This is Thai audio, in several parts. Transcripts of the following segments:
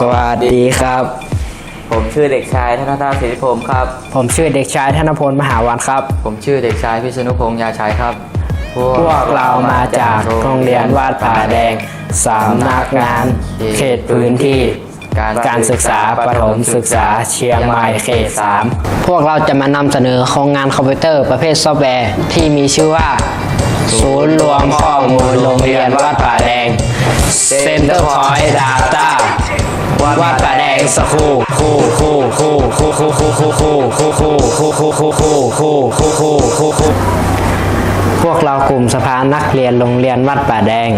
สวัสดีครับ ผมชื่อเด็กชายธนทรศิริพรหมครับ ผมชื่อเด็กชายธนพลมหาวันครับ ผมชื่อเด็กชายพิษณุพงษ์ยาชัยครับ พวกเรามาจากโรงเรียนวาดผาแดงสำนักงานเขตพื้นที่การศึกษาประถมศึกษาเชียงใหม่เขต3พวกเราจะมานำเสนอโครงงานคอมพิวเตอร์ประเภทซอฟต์แวร์ที่มีชื่อว่า ศูนย์รวมข้อมูลโรงเรียนวาดผาแดง Center Point Data วาดผาแดงสคูคู่คู่คู่คู่คู่คู่คู่คู่คู่คู่คู่คู่คู่คู่คู่คู่คู่คู่พวกเรากลุ่มสภานักเรียนโรงเรียนวัดป่าแดง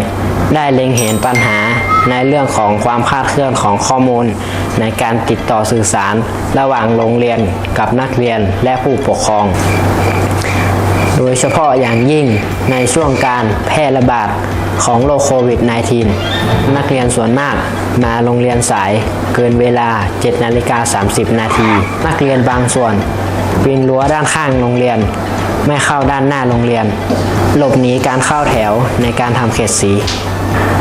ได้เล็งเห็นปัญหาในเรื่องของความคาดเคลื่อนของข้อมูล ในการติดต่อสื่อสาร ระหว่างโรงเรียนกับนักเรียนและผู้ปกครอง โดยเฉพาะอย่างยิ่งในช่วงการแพร่ระบาดของโรคโควิด -19 นักเรียนส่วนมากมาโรงเรียนสายเกินเวลา 7 นาฬิกา 30 นาที นักเรียนบางส่วนปีนรั้วด้านข้างโรงเรียน ไม่เข้าด้านหน้าโรงเรียน หลบหนีการเข้าแถวในการทำเขตสี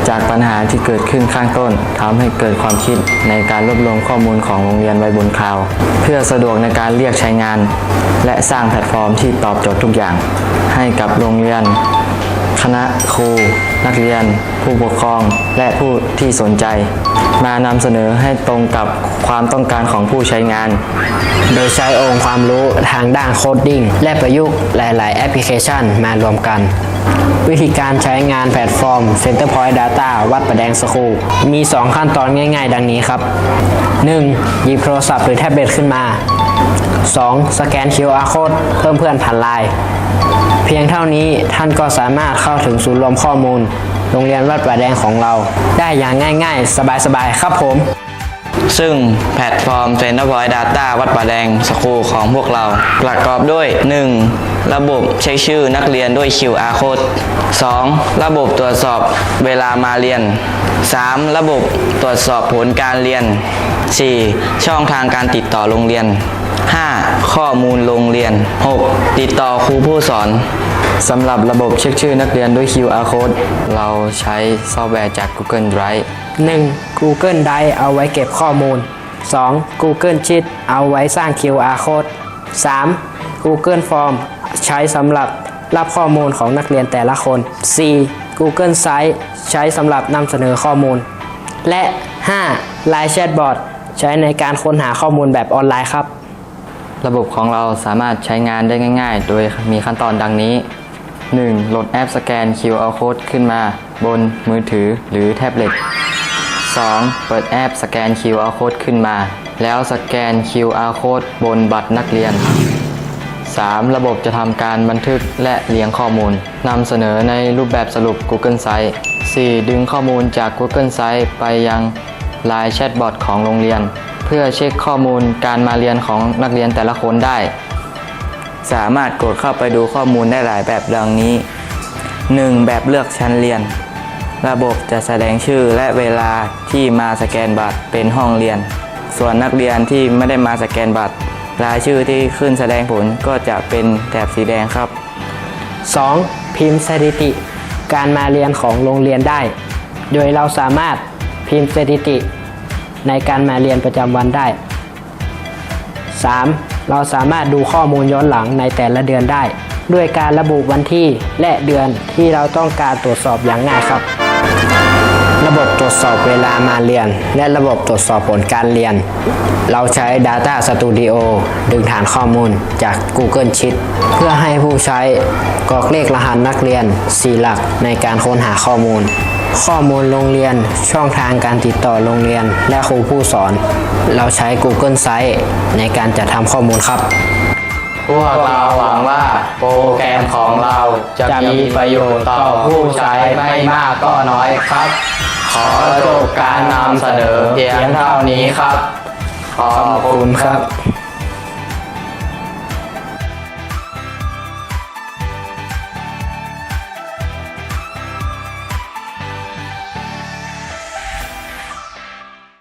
จากปัญหาที่เกิดขึ้นข้างต้นทำให้เกิดความคิดในการรวบรวมข้อมูลของโรงเรียนไว้บนคลาวเพื่อสะดวกในการเรียกใช้งาน และสร้างแพลตฟอร์มที่ตอบโจทย์ทุกอย่าง ให้กับโรงเรียน คณะครู นักเรียน ผู้ปกครอง และผู้ที่สนใจ มานำเสนอให้ตรงกับความต้องการของผู้ใช้งาน โดยใช้องค์ความรู้ทางด้านโคดดิ้งและประยุกต์หลาย ๆ แอปพลิเคชันมารวมกัน วิธีการใช้งานแพลตฟอร์ม Centerpoint Data วัดประแดงสคูลมี 2 ขั้นตอนง่าย ๆ ดังนี้ครับ 1. หยิบโทรศัพท์หรือแท็บเล็ตขึ้นมา 2. สแกน QR code เพิ่มเพื่อนผ่านไลน์เพียงเท่านี้ท่านก็สามารถเข้าถึงศูนย์รวมข้อมูล โรงเรียนวัดประแดงของเรา ได้อย่างง่าย ๆ สบายๆ ครับผม ซึ่งแพลตฟอร์ม Centerpoint Data วัดป่าแดงสคูลของพวกเรา ประกอบด้วย 1. ระบบเช็คชื่อนักเรียนด้วย QR code 2. ระบบตรวจสอบเวลามาเรียน 3. ระบบตรวจสอบผลการเรียน 4. ช่องทางการติดต่อโรงเรียน 5. ข้อมูลโรงเรียน 6. ติดต่อครูผู้สอนสำหรับระบบเช็คชื่อนักเรียนด้วย QR code เราใช้ซอฟต์แวร์จาก Google Drive 1. Google Drive เอาไว้เก็บข้อมูล 2. Google Sheet เอาไว้สร้าง QR code 3. Google Form ใช้สำหรับรับข้อมูลของนักเรียนแต่ละคน 4. Google Site ใช้สำหรับนำเสนอข้อมูล และ 5. Line Chatbot ใช้ในการค้นหาข้อมูลแบบออนไลน์ครับ ระบบของเราสามารถใช้งานได้ง่าย ๆ โดยมีขั้นตอนดังนี้ 1. โหลดแอปสแกน QR Code ขึ้นมา บนมือถือหรือแท็บเล็ต 2. เปิดแอปสแกน QR Code ขึ้นมา แล้วสแกน QR Code บนบัตรนักเรียน 3. ระบบจะทำการบันทึกและเรียงข้อมูลนำเสนอในรูปแบบสรุป Google Site 4. ดึงข้อมูลจาก Google Site ไปยัง Line Chatbot ของโรงเรียน พื่อเช็คข้อมูลการมาเรียนของนักเรียนแต่ละคนได้ สามารถกดเข้าไปดูข้อมูลได้หลายแบบดังนี้ 1. แบบเลือกชั้นเรียน ระบบจะแสดงชื่อและเวลาที่มาสแกนบัตรเป็นห้องเรียน ส่วนนักเรียนที่ไม่ได้มาสแกนบัตร รายชื่อที่ขึ้นแสดงผลก็จะเป็นแถบสีแดงครับ 2. พิมพ์สถิติ การมาเรียนของโรงเรียนได้ โดยเราสามารถพิมพ์สถิติ ในการมาเรียนประจำวันได้ 3. เราสามารถดูข้อมูลย้อนหลังในแต่ละเดือนได้ ด้วยการระบุวันที่และเดือนที่เราต้องการตรวจสอบอย่างง่ายครับ ระบบตรวจสอบเวลามาเรียน และระบบตรวจสอบผลการเรียน เราใช้ Data Studio ดึงฐานข้อมูลจาก Google Sheet เพื่อให้ผู้ใช้กรอกเลขรหัสนักเรียน 4 หลักในการค้นหาข้อมูล ข้อมูลโรงเรียน ช่องทางการติดต่อโรงเรียน และครูผู้สอน เราใช้ Google Site ในการจัดทำข้อมูลครับ พวกเราหวังว่าโปรแกรมของเราจะมีประโยชน์ต่อผู้ใช้ไม่มากก็น้อยครับ ขอจบการนำเสนอเพียงเท่านี้ครับ ขอบคุณครับ